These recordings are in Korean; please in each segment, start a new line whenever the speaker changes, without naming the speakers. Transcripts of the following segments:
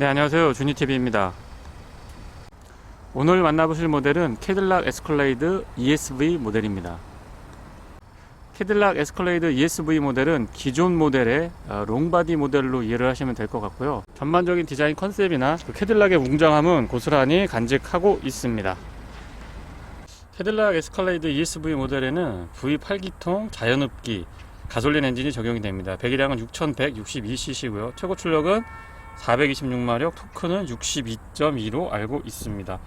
네, 안녕하세요. 주니TV입니다. 오늘 만나보실 모델은 캐딜락 에스컬레이드 ESV 모델입니다. 캐딜락 에스컬레이드 ESV 모델은 기존 모델의 어, 롱바디 모델로 이해를 하시면 될 것 같고요. 전반적인 디자인 컨셉이나 그 캐딜락의 웅장함은 고스란히 간직하고 있습니다. 캐딜락 에스컬레이드 ESV 모델에는 V8기통 자연흡기 가솔린 엔진이 적용이 됩니다. 배기량은 6162cc고요. 최고 출력은 426마력, 토크는 62.2로 알고 있습니다.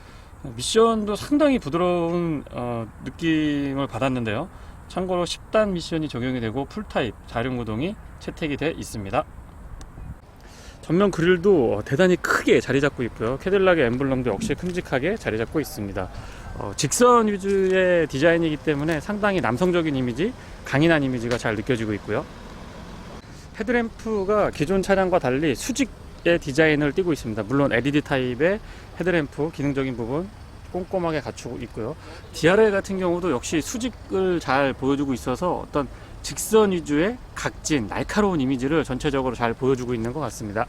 미션도 상당히 부드러운 어, 느낌을 받았는데요. 참고로 10단 미션이 적용이 되고 풀타입 자륜구동이 채택이 돼 있습니다. 전면 그릴도 어, 대단히 크게 자리 잡고 있고요. 캐딜락의 엠블럼도 역시 큼직하게 자리 잡고 있습니다. 어, 직선 위주의 디자인이기 때문에 상당히 남성적인 이미지, 강인한 이미지가 잘 느껴지고 있고요. 헤드램프가 기존 차량과 달리 수직 의 디자인을 띠고 있습니다. 물론 LED 타입의 헤드램프 기능적인 부분 꼼꼼하게 갖추고 있고요. DRL 같은 경우도 역시 수직을 잘 보여주고 있어서 어떤 직선 위주의 각진, 날카로운 이미지를 전체적으로 잘 보여주고 있는 것 같습니다.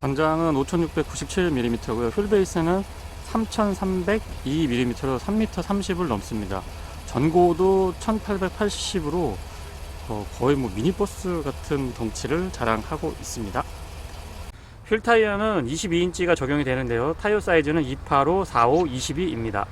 전장은 5697mm고요. 휠베이스는 3302mm로 3m 30을 넘습니다. 전고도 1880으로 어, 거의 뭐 미니버스 같은 덩치를 자랑하고 있습니다. 휠 타이어는 22인치가 적용이 되는데요. 타이어 사이즈는 285, 45, 22입니다.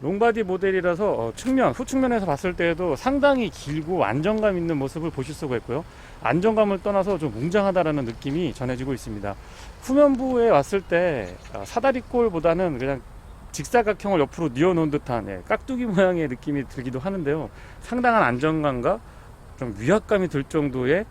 롱바디 모델이라서 어, 측면, 후측면에서 봤을 때에도 상당히 길고 안정감 있는 모습을 보실 수가 있고요. 안정감을 떠나서 좀 웅장하다라는 느낌이 전해지고 있습니다. 후면부에 왔을 때 어, 사다리꼴보다는 그냥 직사각형을 옆으로 뉘어놓은 듯한 예, 깍두기 모양의 느낌이 들기도 하는데요. 상당한 안정감과 좀 위압감이 들 정도의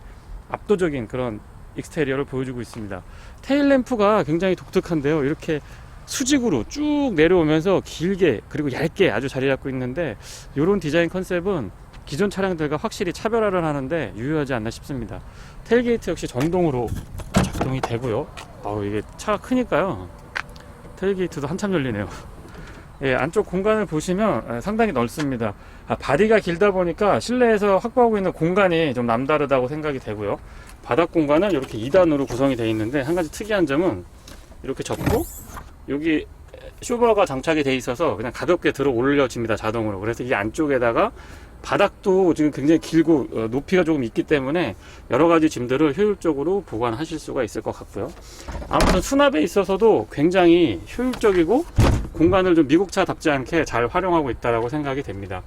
압도적인 그런 익스테리어를 보여주고 있습니다. 테일 램프가 굉장히 독특한데요. 이렇게 수직으로 쭉 내려오면서 길게 그리고 얇게 아주 자리 잡고 있는데 이런 디자인 컨셉은 기존 차량들과 확실히 차별화를 하는데 유효하지 않나 싶습니다. 테일게이트 역시 전동으로 작동이 되고요. 아우 이게 차가 크니까요. 테일게이트도 한참 열리네요. 예, 안쪽 공간을 보시면 예, 상당히 넓습니다. 아, 바디가 길다 보니까 실내에서 확보하고 있는 공간이 좀 남다르다고 생각이 되고요. 바닥 공간은 이렇게 2단으로 구성이 되어 있는데 한 가지 특이한 점은 이렇게 접고 여기 쇼버가 장착이 돼 있어서 그냥 가볍게 들어 올려집니다 자동으로. 그래서 이 안쪽에다가 바닥도 지금 굉장히 길고 어, 높이가 조금 있기 때문에 여러 가지 짐들을 효율적으로 보관하실 수가 있을 것 같고요. 아무튼 수납에 있어서도 굉장히 효율적이고 공간을 좀 미국차답지 않게 잘 활용하고 있다고 생각이 됩니다.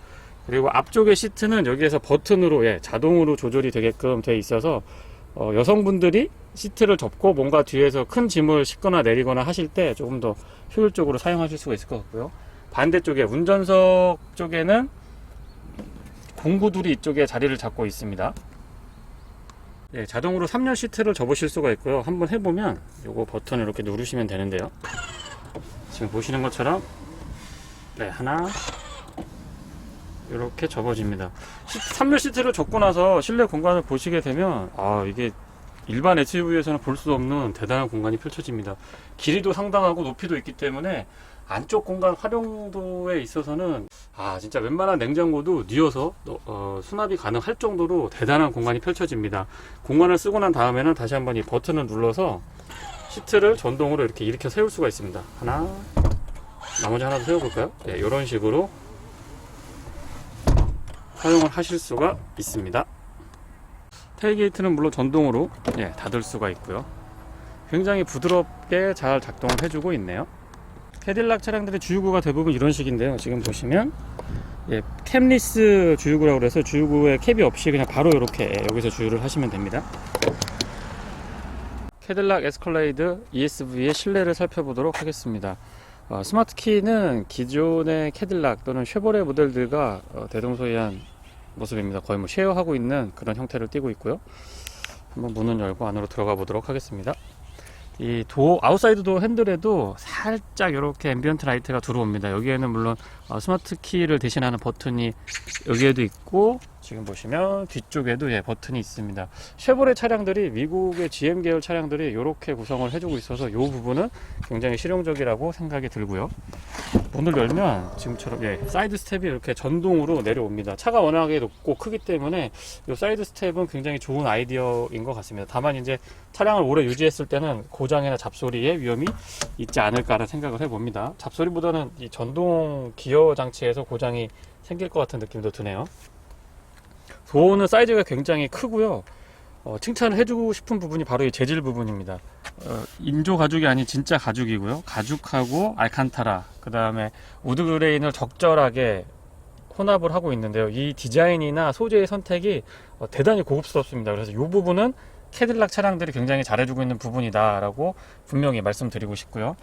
그리고 앞쪽의 시트는 여기에서 버튼으로 예, 자동으로 조절이 되게끔 돼 있어서 어, 여성분들이 시트를 접고 뭔가 뒤에서 큰 짐을 싣거나 내리거나 하실 때 조금 더 효율적으로 사용하실 수가 있을 것 같고요. 반대쪽에 운전석 쪽에는 공구들이 이쪽에 자리를 잡고 있습니다. 예, 자동으로 3열 시트를 접으실 수가 있고요. 한번 해보면 요거 버튼을 이렇게 누르시면 되는데요. 지금 보시는 것처럼 네, 하나 이렇게 접어집니다. 3열 시트를 접고 나서 실내 공간을 보시게 되면 아 이게 일반 SUV에서는 볼 수 없는 대단한 공간이 펼쳐집니다. 길이도 상당하고 높이도 있기 때문에 안쪽 공간 활용도에 있어서는 아 진짜 웬만한 냉장고도 뉘어서 어, 수납이 가능할 정도로 대단한 공간이 펼쳐집니다. 공간을 쓰고 난 다음에는 다시 한번 이 버튼을 눌러서 시트를 전동으로 이렇게 일으켜 세울 수가 있습니다. 하나 나머지 하나 더 세워볼까요? 네, 이런 식으로 사용을 하실 수가 있습니다. 테일게이트는 물론 전동으로 예, 닫을 수가 있고요. 굉장히 부드럽게 잘 작동을 해주고 있네요. 캐딜락 차량들의 주유구가 대부분 이런 식인데요. 지금 보시면 예, 캡리스 주유구라고 그래서 주유구에 캡이 없이 그냥 바로 이렇게 여기서 주유를 하시면 됩니다. 캐딜락 에스컬레이드 ESV의 실내를 살펴보도록 하겠습니다. 어, 스마트 키는 기존의 캐딜락 또는 쉐보레 모델들과 어, 대동소이한 모습입니다. 거의 뭐 쉐어하고 있는 그런 형태를 띠고 있고요. 한번 문은 열고 안으로 들어가 보도록 하겠습니다. 이 도, 아웃사이드 도 핸들에도 살짝 이렇게 앰비언트 라이트가 들어옵니다. 여기에는 물론 어, 스마트 키를 대신하는 버튼이 여기에도 있고 지금 보시면 뒤쪽에도 예, 버튼이 있습니다. 쉐보레 차량들이 미국의 GM 계열 차량들이 이렇게 구성을 해주고 있어서 이 부분은 굉장히 실용적이라고 생각이 들고요. 문을 열면 지금처럼 예, 사이드 스텝이 이렇게 전동으로 내려옵니다. 차가 워낙에 높고 크기 때문에 이 사이드 스텝은 굉장히 좋은 아이디어인 것 같습니다. 다만 이제 차량을 오래 유지했을 때는 고장이나 잡소리의 위험이 있지 않을까라는 생각을 해봅니다. 잡소리보다는 이 전동 기어 장치에서 고장이 생길 것 같은 느낌도 드네요. 도어는 사이즈가 굉장히 크고요. 어, 칭찬을 해주고 싶은 부분이 바로 이 재질 부분입니다. 어, 인조 가죽이 아닌 진짜 가죽이고요. 가죽하고 알칸타라, 그 다음에 우드 그레인을 적절하게 혼합을 하고 있는데요. 이 디자인이나 소재의 선택이 어, 대단히 고급스럽습니다. 그래서 이 부분은 캐딜락 차량들이 굉장히 잘해주고 있는 부분이다라고 분명히 말씀드리고 싶고요.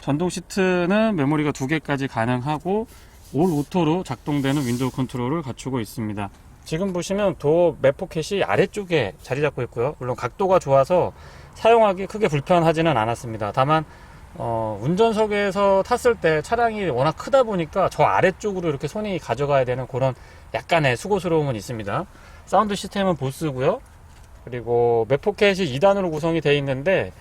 전동 시트는 메모리가 두 개까지 가능하고 올 오토로 작동되는 윈도우 컨트롤을 갖추고 있습니다. 지금 보시면 도어 맵 포켓이 아래쪽에 자리 잡고 있고요. 물론 각도가 좋아서 사용하기 크게 불편하지는 않았습니다. 다만 어, 운전석에서 탔을 때 차량이 워낙 크다 보니까 저 아래쪽으로 이렇게 손이 가져가야 되는 그런 약간의 수고스러움은 있습니다. 사운드 시스템은 보스고요. 그리고 맵 포켓이 2단으로 구성이 되어 있는데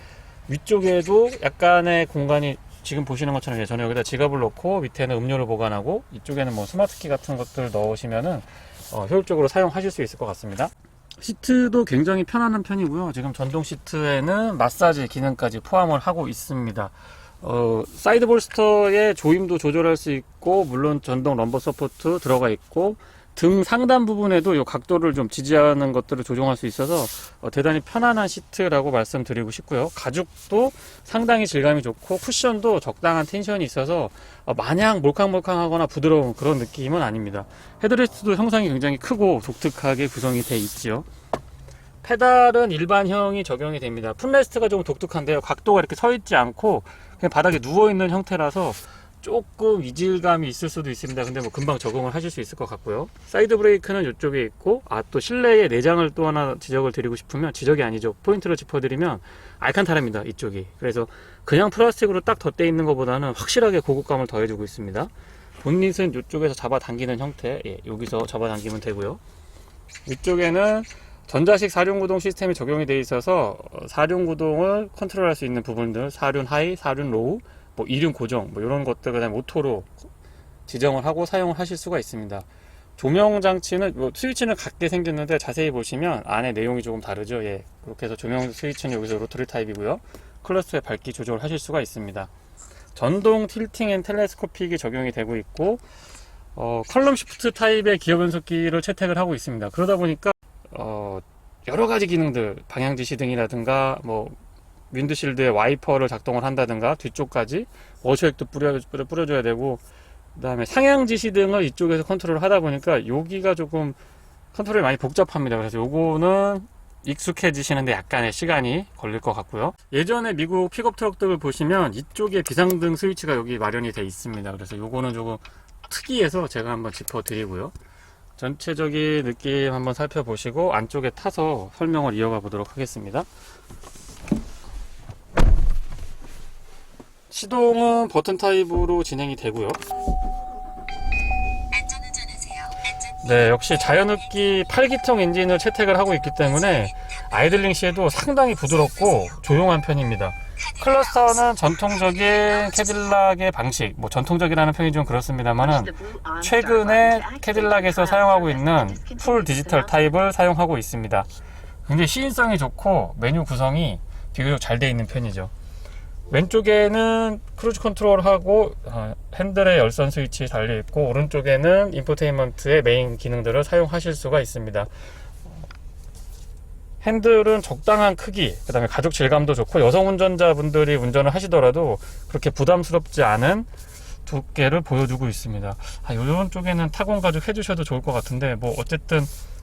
위쪽에도 약간의 공간이 지금 보시는 것처럼 저는 여기다 지갑을 넣고 밑에는 음료를 보관하고 이쪽에는 뭐 스마트키 같은 것들 넣으시면은 어, 효율적으로 사용하실 수 있을 것 같습니다. 시트도 굉장히 편안한 편이고요. 지금 전동 시트에는 마사지 기능까지 포함을 하고 있습니다. 어, 사이드 볼스터의 조임도 조절할 수 있고 물론 전동 럼버 서포트 들어가 있고 등 상단 부분에도 이 각도를 좀 지지하는 것들을 조정할 수 있어서 어, 대단히 편안한 시트라고 말씀드리고 싶고요. 가죽도 상당히 질감이 좋고 쿠션도 적당한 텐션이 있어서 어, 마냥 몰캉몰캉하거나 부드러운 그런 느낌은 아닙니다. 헤드레스트도 형상이 굉장히 크고 독특하게 구성이 돼 있지요. 페달은 일반형이 적용이 됩니다. 풋레스트가 좀 독특한데요. 각도가 이렇게 서 있지 않고 그냥 바닥에 누워 있는 형태라서 조금 이질감이 있을 수도 있습니다. 근데 뭐 금방 적응을 하실 수 있을 것 같고요. 사이드 브레이크는 이쪽에 있고, 아, 또 실내에 내장을 또 하나 지적을 드리고 싶으면, 지적이 아니죠. 포인트를 짚어드리면, 알칸타라입니다. 이쪽이. 그래서 그냥 플라스틱으로 딱 덧대 있는 것보다는 확실하게 고급감을 더해주고 있습니다. 본닛은 이쪽에서 잡아당기는 형태, 예, 여기서 잡아당기면 되고요. 이쪽에는 전자식 사륜구동 시스템이 적용이 되어 있어서 어, 사륜구동을 컨트롤할 수 있는 부분들, 사륜 하이, 사륜 로우, 뭐 이륜 고정 뭐 이런 것들 그다음에 오토로 지정을 하고 사용을 하실 수가 있습니다. 조명 장치는 뭐 스위치는 같게 생겼는데 자세히 보시면 안에 내용이 조금 다르죠. 예. 그렇게 해서 조명 스위치는 여기서 로터리 타입이고요. 클러스의 밝기 조절을 하실 수가 있습니다. 전동 틸팅 앤 텔레스코픽이 적용이 되고 있고 어, 컬럼 시프트 타입의 기어 변속기를 채택을 하고 있습니다. 그러다 보니까 어, 여러 가지 기능들 방향 지시 등이라든가 뭐 윈드실드에 와이퍼를 작동을 한다든가 뒤쪽까지 워셔액도 뿌려, 뿌려, 뿌려줘야 되고 그 다음에 상향 지 시 등을 이쪽에서 컨트롤을 하다 보니까 여기가 조금 컨트롤이 많이 복잡합니다. 그래서 요거는 익숙해지시는데 약간의 시간이 걸릴 것 같고요. 예전에 미국 픽업 트럭들을 보시면 이쪽에 비상등 스위치가 여기 마련이 돼 있습니다. 그래서 요거는 조금 특이해서 제가 한번 짚어 드리고요. 전체적인 느낌 한번 살펴보시고 안쪽에 타서 설명을 이어가 보도록 하겠습니다 시동은 버튼 타입으로 진행이 되고요. 네, 역시 자연흡기 8기통 엔진을 채택을 하고 있기 때문에 아이들링 시에도 상당히 부드럽고 조용한 편입니다. 클러스터는 전통적인 캐딜락의 방식, 뭐 전통적이라는 표현이 좀 그렇습니다만은 최근에 캐딜락에서 사용하고 있는 풀 디지털 타입을 사용하고 있습니다. 굉장히 시인성이 좋고 메뉴 구성이 비교적 잘 되어 있는 편이죠. 왼쪽에는 크루즈 컨트롤하고 어, 핸들의 열선 스위치 달려 있고 오른쪽에는 인포테인먼트의 메인 기능들을 사용하실 수가 있습니다. 핸들은 적당한 크기, 그 다음에 가죽 질감도 좋고 여성 운전자분들이 운전을 하시더라도 그렇게 부담스럽지 않은 두께를 보여주고 있습니다. 아, 이런 쪽에는 타공 가죽 해주셔도 좋을 것 같은데 뭐 어쨌든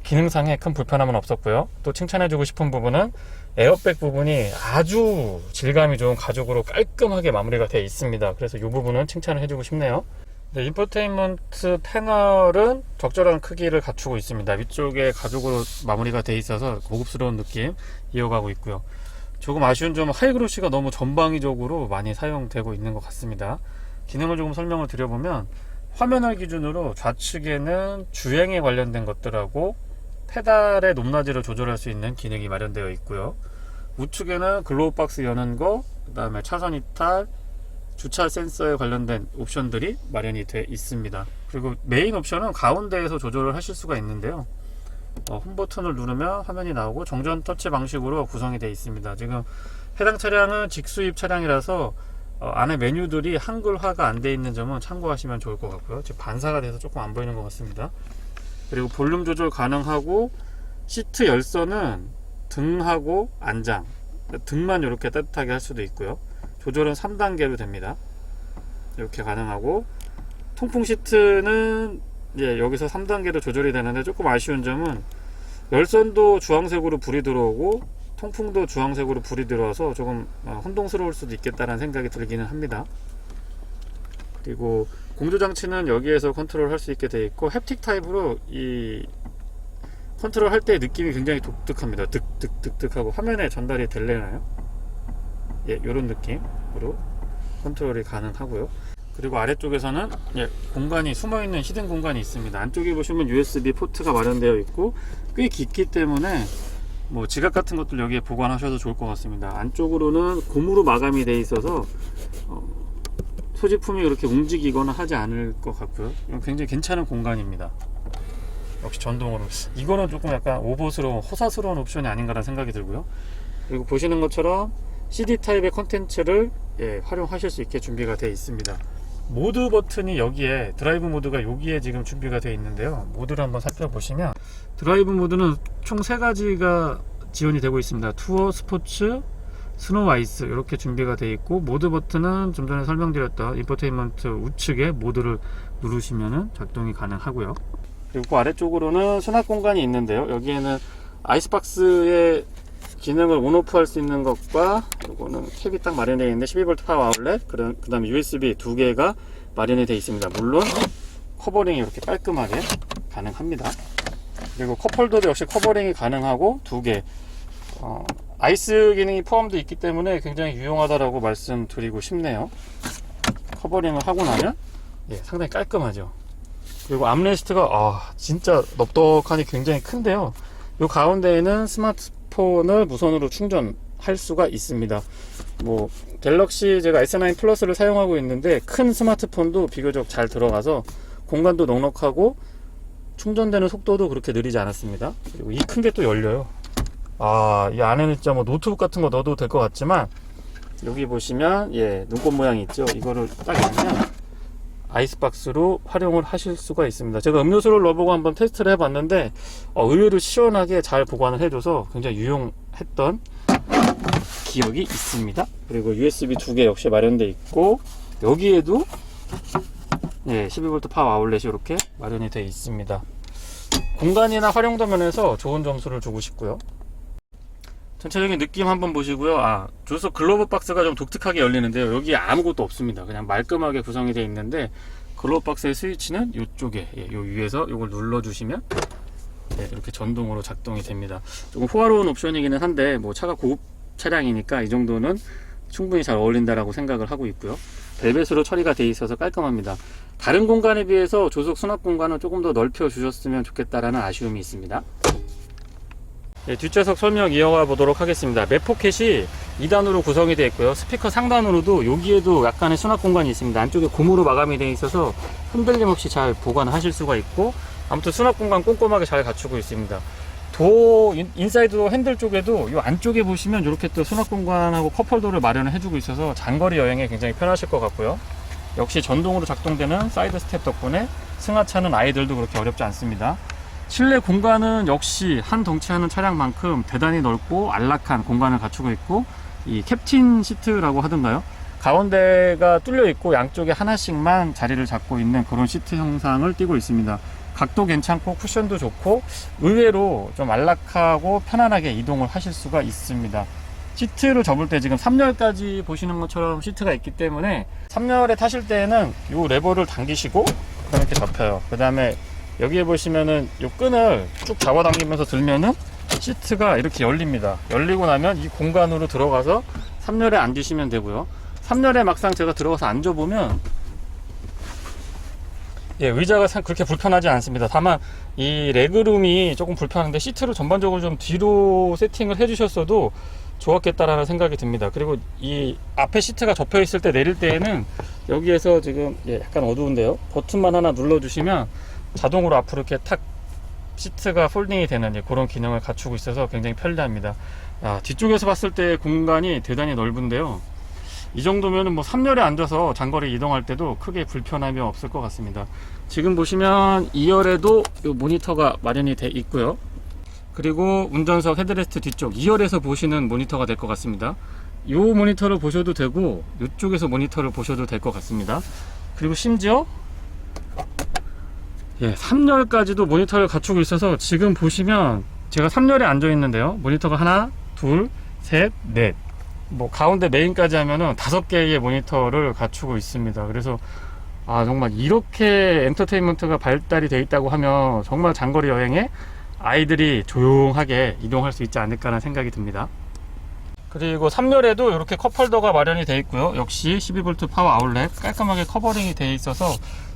기능상에 큰 불편함은 없었고요. 또 칭찬해주고 싶은 부분은 에어백 부분이 아주 질감이 좋은 가죽으로 깔끔하게 마무리가 되어 있습니다. 그래서 이 부분은 칭찬을 해주고 싶네요. 네, 인포테인먼트 패널은 적절한 크기를 갖추고 있습니다. 위쪽에 가죽으로 마무리가 되어 있어서 고급스러운 느낌 이어가고 있고요. 조금 아쉬운 점은 하이그로시가 너무 전방위적으로 많이 사용되고 있는 것 같습니다. 기능을 조금 설명을 드려보면 화면을 기준으로 좌측에는 주행에 관련된 것들하고 페달의 높낮이를 조절할 수 있는 기능이 마련되어 있고요. 우측에는 글로우 박스 여는 거, 그 다음에 차선 이탈, 주차 센서에 관련된 옵션들이 마련이 되어 있습니다. 그리고 메인 옵션은 가운데에서 조절을 하실 수가 있는데요. 어, 홈 버튼을 누르면 화면이 나오고 정전 터치 방식으로 구성이 되어 있습니다. 지금 해당 차량은 직수입 차량이라서 어, 안에 메뉴들이 한글화가 안 되어 있는 점은 참고하시면 좋을 것 같고요. 지금 반사가 돼서 조금 안 보이는 것 같습니다. 그리고 볼륨 조절 가능하고 시트 열선은 등하고 안장 등만 이렇게 따뜻하게 할 수도 있고요. 조절은 3단계로 됩니다. 이렇게 가능하고 통풍 시트는 예, 여기서 3단계로 조절이 되는데 조금 아쉬운 점은 열선도 주황색으로 불이 들어오고 통풍도 주황색으로 불이 들어와서 조금 어, 혼동스러울 수도 있겠다라는 생각이 들기는 합니다. 그리고 공조 장치는 여기에서 컨트롤 할 수 있게 되어 있고 햅틱 타입으로 이 컨트롤 할 때 느낌이 굉장히 독특합니다. 득득득득 하고 화면에 전달이 될래나요? 예, 이런 느낌으로 컨트롤이 가능하고요. 그리고 아래쪽에서는 예, 공간이 숨어 있는 히든 공간이 있습니다. 안쪽에 보시면 USB 포트가 마련되어 있고 꽤 깊기 때문에 뭐 지갑 같은 것들 여기에 보관하셔도 좋을 것 같습니다. 안쪽으로는 고무로 마감이 되어 있어서 어, 소지품이 그렇게 움직이거나 하지 않을 것 같고요. 굉장히 괜찮은 공간입니다. 역시 전동으로. 이거는 조금 약간 오버스러운, 호사스러운 옵션이 아닌가라는 생각이 들고요. 그리고 보시는 것처럼 CD 타입의 컨텐츠를 예, 활용하실 수 있게 준비가 되어 있습니다. 모드 버튼이 여기에 드라이브 모드가 여기에 지금 준비가 되어 있는데요. 모드를 한번 살펴보시면 드라이브 모드는 총 세 가지가 지원이 되고 있습니다. 투어, 스포츠, 스노우 아이스 이렇게 준비가 되어 있고 모드 버튼은 좀 전에 설명드렸던 인포테인먼트 우측에 모드를 누르시면 작동이 가능하고요. 그리고 그 아래쪽으로는 수납 공간이 있는데요. 여기에는 아이스박스의 기능을 온오프 할 수 있는 것과 이거는 캡이 딱 마련되어 있는데 12V 파워 아울렛 그 다음에 USB 두 개가 마련이 되어 있습니다. 물론 커버링이 이렇게 깔끔하게 가능합니다. 그리고 컵홀더도 역시 커버링이 가능하고 두 개. 어, 아이스 기능이 포함되어 있기 때문에 굉장히 유용하다라고 말씀드리고 싶네요. 커버링을 하고 나면 예, 상당히 깔끔하죠. 그리고 암레스트가 아, 진짜 넙덕하니 굉장히 큰데요. 이 가운데에는 스마트폰을 무선으로 충전할 수가 있습니다. 뭐 갤럭시 제가 S9 플러스를 사용하고 있는데 큰 스마트폰도 비교적 잘 들어가서 공간도 넉넉하고 충전되는 속도도 그렇게 느리지 않았습니다. 그리고 이 큰 게 또 열려요. 아, 이 안에는 진짜 뭐 노트북 같은 거 넣어도 될 것 같지만 여기 보시면 예, 눈꽃 모양이 있죠. 이거를 딱 열면 아이스박스로 활용을 하실 수가 있습니다. 제가 음료수를 넣어보고 한번 테스트를 해봤는데 어, 의외로 시원하게 잘 보관을 해줘서 굉장히 유용했던 기억이 있습니다. 그리고 USB 두 개 역시 마련되어 있고 여기에도 예, 12V 파워 아울렛이 이렇게 마련이 되어 있습니다. 공간이나 활용도 면에서 좋은 점수를 주고 싶고요. 전체적인 느낌 한번 보시고요. 아, 조수 글로브 박스가 좀 독특하게 열리는데요. 여기 아무것도 없습니다. 그냥 말끔하게 구성이 되어 있는데 글로브 박스의 스위치는 이쪽에, 예, 요 위에서 이걸 눌러주시면 예, 이렇게 전동으로 작동이 됩니다. 조금 호화로운 옵션이기는 한데 뭐 차가 고급 차량이니까 이 정도는 충분히 잘 어울린다라고 생각을 하고 있고요. 벨벳으로 처리가 되어 있어서 깔끔합니다. 다른 공간에 비해서 조속 수납 공간을 조금 더 넓혀 주셨으면 좋겠다라는 아쉬움이 있습니다. 네, 뒷좌석 설명 이어가 보도록 하겠습니다. 맵 포켓이 2단으로 구성이 되어 있고요. 스피커 상단으로도 여기에도 약간의 수납 공간이 있습니다. 안쪽에 고무로 마감이 되어 있어서 흔들림 없이 잘 보관하실 수가 있고 아무튼 수납 공간 꼼꼼하게 잘 갖추고 있습니다. 도 인- 인사이드 핸들 쪽에도 이 안쪽에 보시면 이렇게 또 수납 공간하고 컵홀더를 마련을 해주고 있어서 장거리 여행에 굉장히 편하실 것 같고요. 역시 전동으로 작동되는 사이드 스텝 덕분에 승하차는 아이들도 그렇게 어렵지 않습니다. 실내 공간은 역시 한 덩치하는 차량만큼 대단히 넓고 안락한 공간을 갖추고 있고 이 캡틴 시트라고 하던가요? 가운데가 뚫려 있고 양쪽에 하나씩만 자리를 잡고 있는 그런 시트 형상을 띠고 있습니다. 각도 괜찮고 쿠션도 좋고 의외로 좀 안락하고 편안하게 이동을 하실 수가 있습니다. 시트를 접을 때 지금 3열까지 보시는 것처럼 시트가 있기 때문에 3열에 타실 때에는 이 레버를 당기시고 이렇게 접혀요. 그 다음에 여기에 보시면은 이 끈을 쭉 잡아당기면서 들면은 시트가 이렇게 열립니다. 열리고 나면 이 공간으로 들어가서 3열에 앉으시면 되고요. 3열에 막상 제가 들어가서 앉아보면 예, 의자가 상- 그렇게 불편하지 않습니다. 다만 이 레그룸이 조금 불편한데 시트를 전반적으로 좀 뒤로 세팅을 해주셨어도 좋았겠다라는 생각이 듭니다. 그리고 이 앞에 시트가 접혀 있을 때 내릴 때에는 여기에서 지금 예, 약간 어두운데요. 버튼만 하나 눌러주시면 자동으로 앞으로 이렇게 탁 시트가 폴딩이 되는 예, 그런 기능을 갖추고 있어서 굉장히 편리합니다. 아, 뒤쪽에서 봤을 때 공간이 대단히 넓은데요. 이 정도면은 뭐 3열에 앉아서 장거리 이동할 때도 크게 불편함이 없을 것 같습니다. 지금 보시면 2열에도 이 모니터가 마련이 돼 있고요. 그리고 운전석 헤드레스트 뒤쪽 2열에서 보시는 모니터가 될 것 같습니다. 이 모니터를 보셔도 되고 이쪽에서 모니터를 보셔도 될 것 같습니다. 그리고 심지어 예, 3열까지도 모니터를 갖추고 있어서 지금 보시면 제가 3열에 앉아 있는데요. 모니터가 하나, 둘, 셋, 넷. 뭐 가운데 메인까지 하면은 다섯 개의 모니터를 갖추고 있습니다. 그래서 아 정말 이렇게 엔터테인먼트가 발달이 돼 있다고 하면 정말 장거리 여행에 아이들이 조용하게 이동할 수 있지 않을까라는 생각이 듭니다. 그리고 3열에도 이렇게 컵홀더가 마련이 되어 있고요. 역시 12V 파워 아울렛 깔끔하게 커버링이 되어 있어서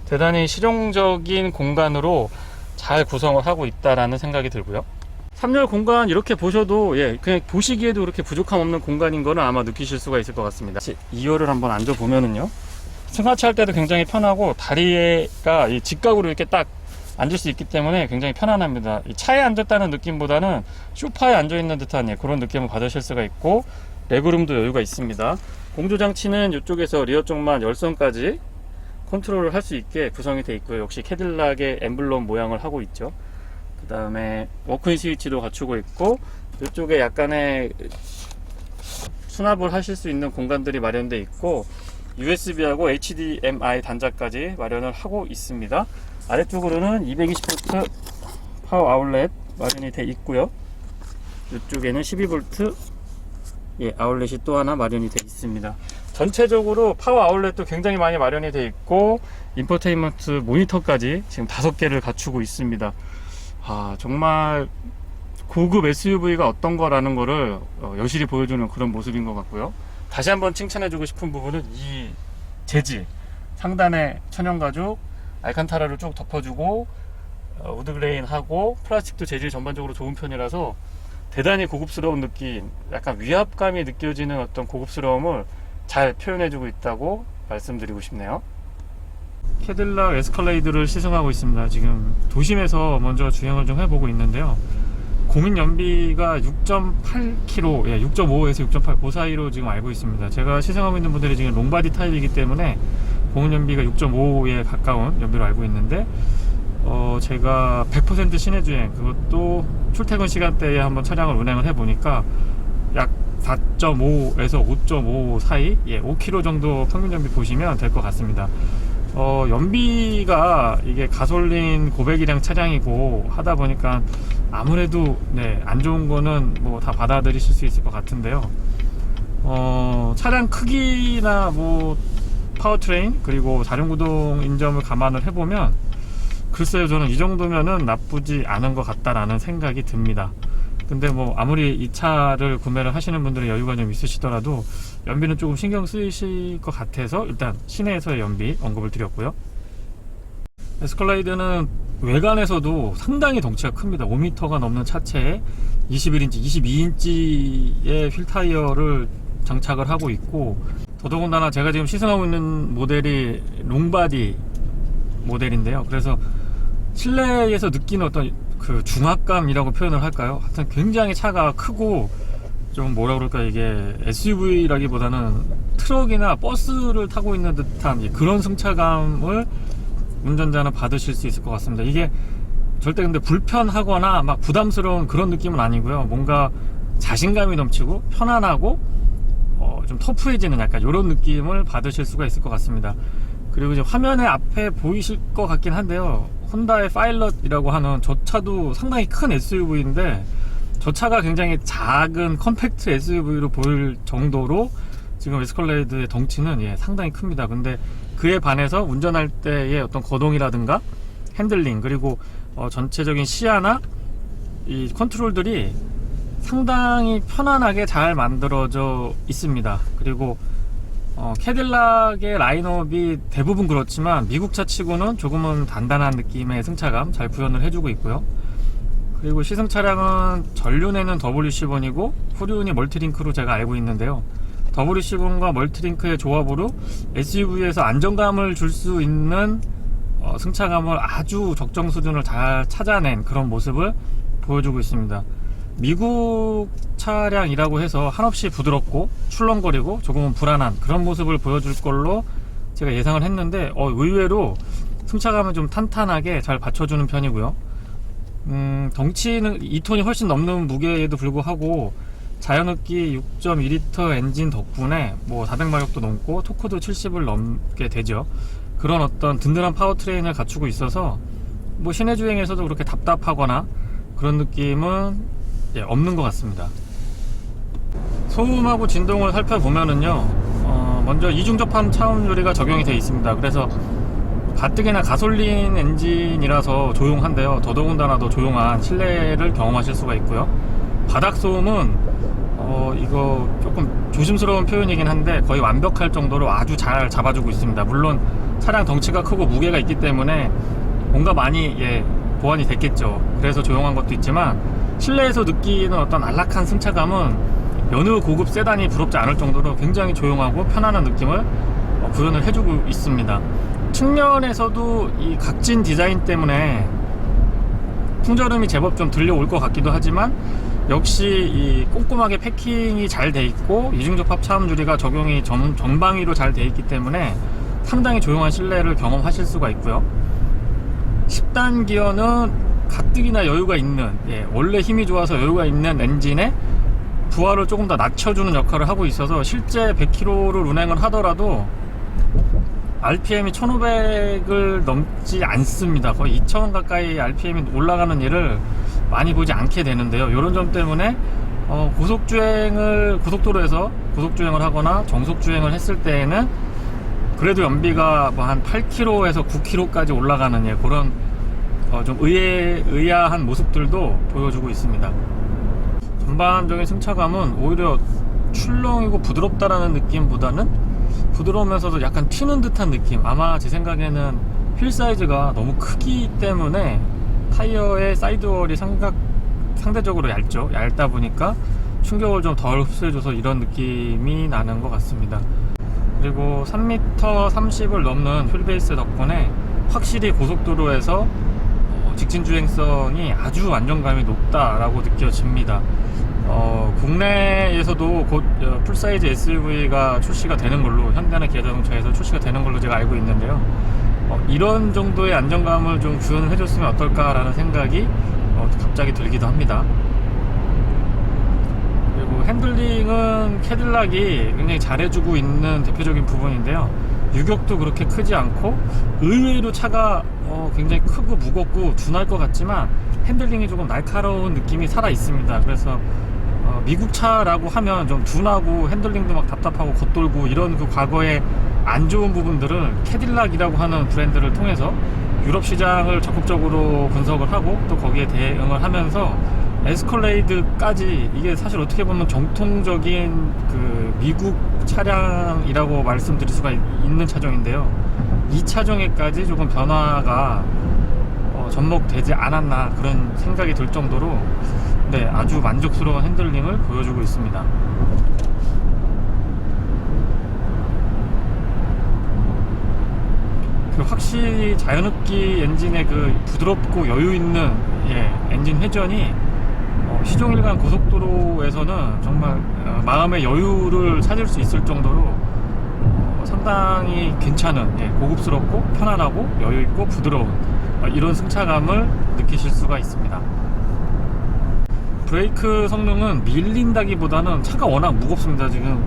대단히 실용적인 공간으로 잘 구성을 하고 있다라는 생각이 들고요. 3열 공간 이렇게 보셔도 예 그냥 보시기에도 그렇게 부족함 없는 공간인 거는 아마 느끼실 수가 있을 것 같습니다. 2열을 한번 앉아 보면은요. 승하차 할 때도 굉장히 편하고 다리가 이 직각으로 이렇게 딱 앉을 수 있기 때문에 굉장히 편안합니다. 이 차에 앉았다는 느낌보다는 소파에 앉아 있는 듯한 예, 그런 느낌을 받으실 수가 있고 레그룸도 여유가 있습니다. 공조 장치는 이쪽에서 리어 쪽만 열선까지 컨트롤을 할 수 있게 구성이 되어 있고요. 역시 캐딜락의 엠블럼 모양을 하고 있죠. 그 다음에 워크인 스위치도 갖추고 있고 이쪽에 약간의 수납을 하실 수 있는 공간들이 마련되어 있고 USB하고 HDMI 단자까지 마련을 하고 있습니다. 아래쪽으로는 220V 파워 아울렛 마련이 되어 있고요. 이쪽에는 12V 예, 아울렛이 또 하나 마련이 되어 있습니다. 전체적으로 파워 아울렛도 굉장히 많이 마련이 되어 있고 인포테인먼트 모니터까지 지금 다섯 개를 갖추고 있습니다. 아 정말 고급 SUV가 어떤 거라는 거를 어, 여실히 보여주는 그런 모습인 것 같고요. 다시 한번 칭찬해주고 싶은 부분은 이 재질 상단에 천연 가죽 알칸타라를 쭉 덮어주고 어, 우드그레인하고 플라스틱도 재질 전반적으로 좋은 편이라서 대단히 고급스러운 느낌, 약간 위압감이 느껴지는 어떤 고급스러움을 잘 표현해주고 있다고 말씀드리고 싶네요. 캐딜락 에스컬레이드를 시승하고 있습니다. 지금 도심에서 먼저 주행을 좀 해보고 있는데요. 공인 연비가 6.8km, 예, 6.5에서 6.8, 그 사이로 지금 알고 있습니다. 제가 시승하고 있는 분들이 지금 롱바디 타입이기 때문에 공인 연비가 6.5에 가까운 연비로 알고 있는데, 어, 제가 100% 시내 주행, 그것도 출퇴근 시간대에 한번 차량을 운행을 해보니까 약 4.5에서 5.5 사이, 예, 5km 정도 평균 연비 보시면 될 것 같습니다. 어, 연비가 이게 가솔린 고배기량 차량이고 하다 보니까 아무래도 네, 안 좋은 거는 뭐 다 받아들이실 수 있을 것 같은데요. 어, 차량 크기나 뭐 파워트레인 그리고 자륜구동 인 점을 감안을 해보면 글쎄요 저는 이 정도면은 나쁘지 않은 것 같다라는 생각이 듭니다. 근데 뭐 아무리 이 차를 구매를 하시는 분들은 여유가 좀 있으시더라도 연비는 조금 신경 쓰이실 것 같아서 일단 시내에서의 연비 언급을 드렸고요. 에스컬레이드는 외관에서도 상당히 덩치가 큽니다. 5m가 넘는 차체에 21인치, 22인치의 휠 타이어를 장착을 하고 있고 더더군다나 제가 지금 시승하고 있는 모델이 롱바디 모델인데요. 그래서 실내에서 느끼는 어떤 그 중압감이라고 표현을 할까요? 하여튼 굉장히 차가 크고 좀 뭐라 그럴까 이게 SUV라기보다는 트럭이나 버스를 타고 있는 듯한 그런 승차감을 운전자는 받으실 수 있을 것 같습니다. 이게 절대 근데 불편하거나 막 부담스러운 그런 느낌은 아니고요. 뭔가 자신감이 넘치고 편안하고 어, 좀 터프해지는 약간 이런 느낌을 받으실 수가 있을 것 같습니다. 그리고 이제 화면에 앞에 보이실 것 같긴 한데요. 혼다의 파일럿이라고 하는 저 차도 상당히 큰 SUV인데 저 차가 굉장히 작은 컴팩트 SUV로 보일 정도로 지금 에스컬레이드의 덩치는 예, 상당히 큽니다. 근데 그에 반해서 운전할 때의 어떤 거동이라든가 핸들링 그리고 어, 전체적인 시야나 이 컨트롤들이 상당히 편안하게 잘 만들어져 있습니다. 그리고 어, 캐딜락의 라인업이 대부분 그렇지만 미국 차 치고는 조금은 단단한 느낌의 승차감 잘 구현을 해주고 있고요. 그리고 시승 차량은 전륜에는 WC1이고 후륜이 멀티링크로 제가 알고 있는데요. WC1과 멀티링크의 조합으로 SUV에서 안정감을 줄 수 있는 어, 승차감을 아주 적정 수준을 잘 찾아낸 그런 모습을 보여주고 있습니다. 미국 차량이라고 해서 한없이 부드럽고 출렁거리고 조금은 불안한 그런 모습을 보여줄 걸로 제가 예상을 했는데 어, 의외로 승차감을 좀 탄탄하게 잘 받쳐주는 편이고요. 음, 덩치는 2톤이 훨씬 넘는 무게에도 불구하고 자연흡기 6.2리터 엔진 덕분에 뭐 400마력도 넘고 토크도 70을 넘게 되죠. 그런 어떤 든든한 파워트레인을 갖추고 있어서 뭐 시내 주행에서도 그렇게 답답하거나 그런 느낌은 예, 없는 것 같습니다. 소음하고 진동을 살펴보면은요, 어, 먼저 이중 접함 차음 유리가 적용이 되어 있습니다. 그래서 가뜩이나 가솔린 엔진이라서 조용한데요. 더더군다나 더 조용한 실내를 경험하실 수가 있고요. 바닥 소음은 어, 이거 조금 조심스러운 표현이긴 한데 거의 완벽할 정도로 아주 잘 잡아주고 있습니다. 물론 차량 덩치가 크고 무게가 있기 때문에 뭔가 많이 예, 보완이 됐겠죠. 그래서 조용한 것도 있지만 실내에서 느끼는 어떤 안락한 승차감은 여느 고급 세단이 부럽지 않을 정도로 굉장히 조용하고 편안한 느낌을 어, 구현을 해주고 있습니다. 측면에서도 이 각진 디자인 때문에 풍절음이 제법 좀 들려올 것 같기도 하지만 역시 이 꼼꼼하게 패킹이 잘 돼 있고 이중접합 차음 유리가 적용이 전, 전방위로 잘 돼 있기 때문에 상당히 조용한 실내를 경험하실 수가 있고요. 10단 기어는 가뜩이나 여유가 있는 예, 원래 힘이 좋아서 여유가 있는 엔진에 부하를 조금 더 낮춰주는 역할을 하고 있어서 실제 100km를 운행을 하더라도 RPM이 1500을 넘지 않습니다. 거의 2000 가까이 RPM이 올라가는 일을 많이 보지 않게 되는데요. 이런 점 때문에 어, 고속주행을 고속도로에서 고속주행을 하거나 정속주행을 했을 때에는 그래도 연비가 뭐 한 8km에서 9km까지 올라가는 예, 그런 어, 좀 의외, 의아한 모습들도 보여주고 있습니다. 전반적인 승차감은 오히려 출렁이고 부드럽다라는 느낌보다는 부드러우면서도 약간 튀는 듯한 느낌. 아마 제 생각에는 휠 사이즈가 너무 크기 때문에 타이어의 사이드월이 상각, 상대적으로 얇죠. 얇다 보니까 충격을 좀 덜 흡수해줘서 이런 느낌이 나는 것 같습니다. 그리고 3m 30을 넘는 휠베이스 덕분에 확실히 고속도로에서 어, 직진 주행성이 아주 안정감이 높다라고 느껴집니다. 어, 국내에서도 곧 어, 풀사이즈 SUV가 출시가 되는 걸로 현대나 기아자동차에서 출시가 되는 걸로 제가 알고 있는데요. 어, 이런 정도의 안정감을 좀 구현을 해줬으면 어떨까라는 생각이 어, 갑자기 들기도 합니다. 그리고 핸들링은 캐딜락이 굉장히 잘해주고 있는 대표적인 부분인데요. 유격도 그렇게 크지 않고 의외로 차가 어, 굉장히 크고 무겁고 둔할 것 같지만 핸들링이 조금 날카로운 느낌이 살아 있습니다. 그래서 어, 미국 차라고 하면 좀 둔하고 핸들링도 막 답답하고 겉돌고 이런 그 과거의 안 좋은 부분들을 캐딜락이라고 하는 브랜드를 통해서 유럽 시장을 적극적으로 분석을 하고 또 거기에 대응을 하면서 에스컬레이드까지 이게 사실 어떻게 보면 정통적인 그 미국 차량이라고 말씀드릴 수가 있- 있는 차종인데요. 이 차종에까지 조금 변화가 어, 접목되지 않았나 그런 생각이 들 정도로 네, 아주 만족스러운 핸들링을 보여주고 있습니다. 그 확실히 자연흡기 엔진의 그 부드럽고 여유 있는 예, 엔진 회전이 어, 시종일관 고속도로에서는 정말 어, 마음의 여유를 찾을 수 있을 정도로 어, 상당히 괜찮은 예, 고급스럽고 편안하고 여유 있고 부드러운 어, 이런 승차감을 느끼실 수가 있습니다. 브레이크 성능은 밀린다기보다는 차가 워낙 무겁습니다. 지금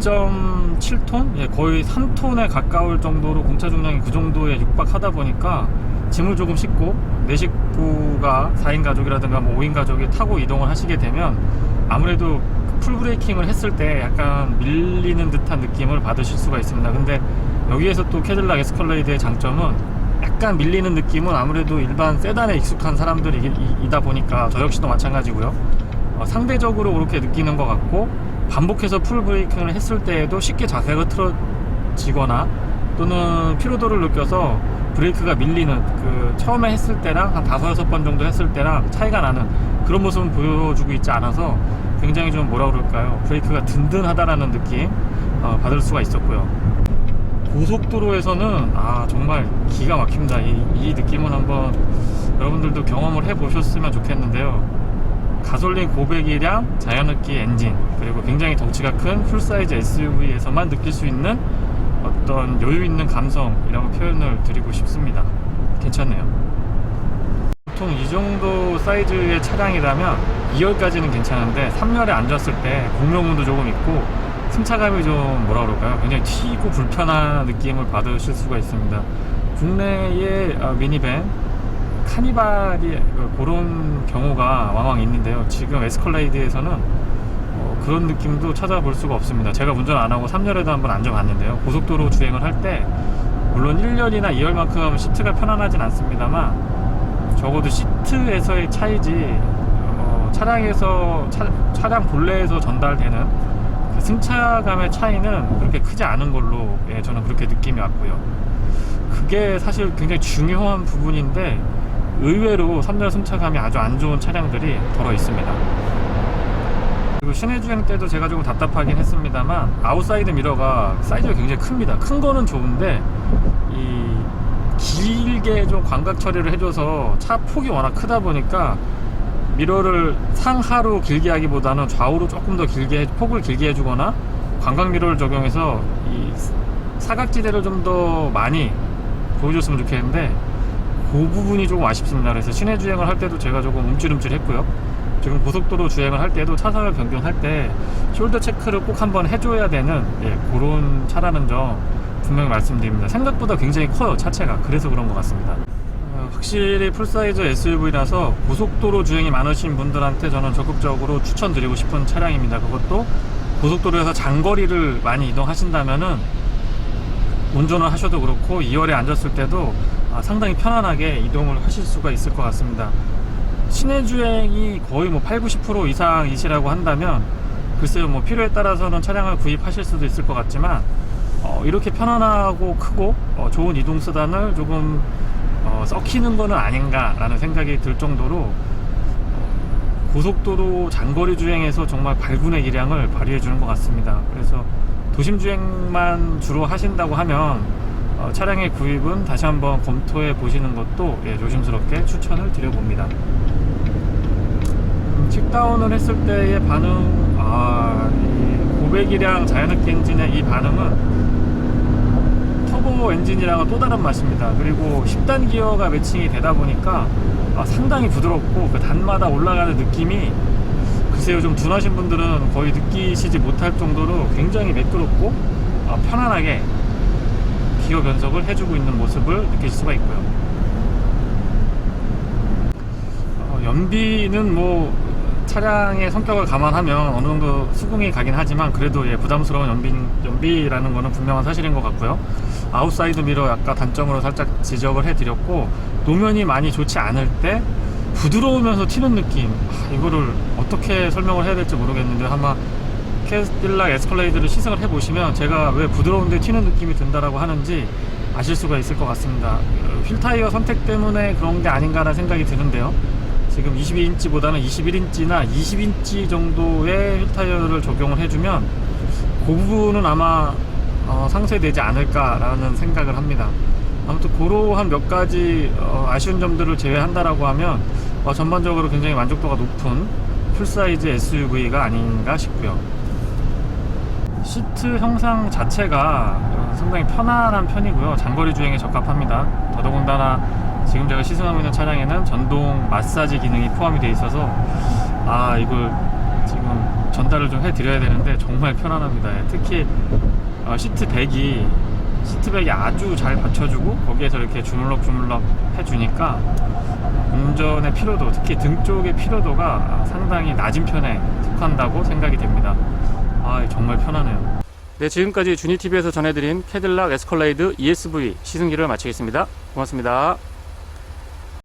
2.7톤? 예, 거의 3톤에 가까울 정도로 공차 중량이 그 정도에 육박하다 보니까 짐을 조금 싣고 내 식구가 4인 가족이라든가 뭐 5인 가족이 타고 이동을 하시게 되면 아무래도 풀 브레이킹을 했을 때 약간 밀리는 듯한 느낌을 받으실 수가 있습니다. 근데 여기에서 또 캐딜락 에스컬레이드의 장점은 약간 밀리는 느낌은 아무래도 일반 세단에 익숙한 사람들이다 보니까 저 역시도 마찬가지고요. 어, 상대적으로 그렇게 느끼는 것 같고 반복해서 풀 브레이킹을 했을 때에도 쉽게 자세가 틀어지거나 또는 피로도를 느껴서 브레이크가 밀리는 그 처음에 했을 때랑 한 다섯 여섯 번 정도 했을 때랑 차이가 나는 그런 모습은 보여주고 있지 않아서 굉장히 좀 뭐라 그럴까요 브레이크가 든든하다라는 느낌 어, 받을 수가 있었고요 고속도로에서는 아 정말 기가 막힙니다 이, 이 느낌은 한번 여러분들도 경험을 해 보셨으면 좋겠는데요 가솔린 고배기량 자연흡기 엔진 그리고 굉장히 덩치가 큰 풀사이즈 SUV에서만 느낄 수 있는 어떤 여유 있는 감성이라고 표현을 드리고 싶습니다. 괜찮네요. 보통 이 정도 사이즈의 차량이라면 2열까지는 괜찮은데 3열에 앉았을 때 공명음도 조금 있고 승차감이 좀 뭐라 그럴까요? 굉장히 튀고 불편한 느낌을 받으실 수가 있습니다. 국내의 어, 미니밴 카니발이 어, 그런 경우가 왕왕 있는데요. 지금 에스컬레이드에서는 어, 그런 느낌도 찾아볼 수가 없습니다. 제가 운전 안 하고 3열에도 한번 앉아봤는데요. 고속도로 주행을 할 때 물론 1열이나 2열만큼 시트가 편안하진 않습니다만 적어도 시트에서의 차이지 어, 차량에서 차, 차량 본래에서 전달되는 그 승차감의 차이는 그렇게 크지 않은 걸로 예, 저는 그렇게 느낌이 왔고요. 그게 사실 굉장히 중요한 부분인데 의외로 3열 승차감이 아주 안 좋은 차량들이 덜어 있습니다. 그리고 시내 주행 때도 제가 조금 답답하긴 했습니다만 아웃사이드 미러가 사이즈가 굉장히 큽니다. 큰 거는 좋은데 이 길게 좀 광각 처리를 해줘서 차 폭이 워낙 크다 보니까 미러를 상하로 길게 하기보다는 좌우로 조금 더 길게 해- 폭을 길게 해주거나 광각 미러를 적용해서 이 사각지대를 좀 더 많이 보여줬으면 좋겠는데 그 부분이 조금 아쉽습니다. 그래서 시내 주행을 할 때도 제가 조금 움찔움찔했고요. 지금 고속도로 주행을 할 때도 차선을 변경할 때 숄더 체크를 꼭 한번 해줘야 되는 예, 그런 차라는 점 분명히 말씀드립니다. 생각보다 굉장히 커요 차체가 그래서 그런 것 같습니다. 어, 확실히 풀사이즈 SUV라서 고속도로 주행이 많으신 분들한테 저는 적극적으로 추천드리고 싶은 차량입니다. 그것도 고속도로에서 장거리를 많이 이동하신다면은 운전을 하셔도 그렇고 2열에 앉았을 때도 아, 상당히 편안하게 이동을 하실 수가 있을 것 같습니다. 시내 주행이 거의 뭐 8, 90% 이상이시라고 한다면 글쎄요 뭐 필요에 따라서는 차량을 구입하실 수도 있을 것 같지만 어, 이렇게 편안하고 크고 어, 좋은 이동 수단을 조금 어, 썩히는 거는 아닌가라는 생각이 들 정도로 어, 고속도로 장거리 주행에서 정말 발군의 기량을 발휘해 주는 것 같습니다. 그래서 도심 주행만 주로 하신다고 하면 어, 차량의 구입은 다시 한번 검토해 보시는 것도 예, 조심스럽게 추천을 드려봅니다. 음, 칙다운을 했을 때의 반응, 아, 이 고배기량 자연흡기 엔진의 이 반응은 엔진이랑은 또 다른 맛입니다. 그리고 10단 기어가 매칭이 되다 보니까 아, 상당히 부드럽고 그 단마다 올라가는 느낌이 글쎄요 좀 둔하신 분들은 거의 느끼시지 못할 정도로 굉장히 매끄럽고 아, 편안하게 기어 변속을 해주고 있는 모습을 느낄 수가 있고요. 어, 연비는 뭐 차량의 성격을 감안하면 어느 정도 수긍이 가긴 하지만 그래도 예, 부담스러운 연비, 연비라는 거는 분명한 사실인 것 같고요. 아웃사이드 미러 아까 단점으로 살짝 지적을 해드렸고 노면이 많이 좋지 않을 때 부드러우면서 튀는 느낌. 아, 이거를 어떻게 설명을 해야 될지 모르겠는데 아마 캐딜락 에스컬레이드를 시승을 해보시면 제가 왜 부드러운데 튀는 느낌이 든다라고 하는지 아실 수가 있을 것 같습니다. 어, 휠 타이어 선택 때문에 그런 게 아닌가라는 생각이 드는데요. 지금 22인치보다는 21인치나 20인치 정도의 휠 타이어를 적용을 해주면 그 부분은 아마 어, 상쇄되지 않을까라는 생각을 합니다 아무튼 그러한 몇 가지 어, 아쉬운 점들을 제외한다라고 하면 어, 전반적으로 굉장히 만족도가 높은 풀사이즈 SUV가 아닌가 싶고요. 시트 형상 자체가 어, 상당히 편안한 편이고요. 장거리 주행에 적합합니다. 더더군다나 지금 제가 시승하고 있는 차량에는 전동 마사지 기능이 포함이 되어 있어서 아 이걸 지금 전달을 좀 해드려야 되는데 정말 편안합니다. 예, 특히 어, 시트 백이 시트백이 아주 잘 받쳐주고 거기에서 이렇게 주물럭 주물럭 해주니까 운전의 피로도 특히 등 쪽의 피로도가 상당히 낮은 편에 속한다고 생각이 됩니다. 아 정말 편하네요. 네 지금까지 주니TV에서 전해드린 캐딜락 에스컬레이드 ESV 시승기를 마치겠습니다. 고맙습니다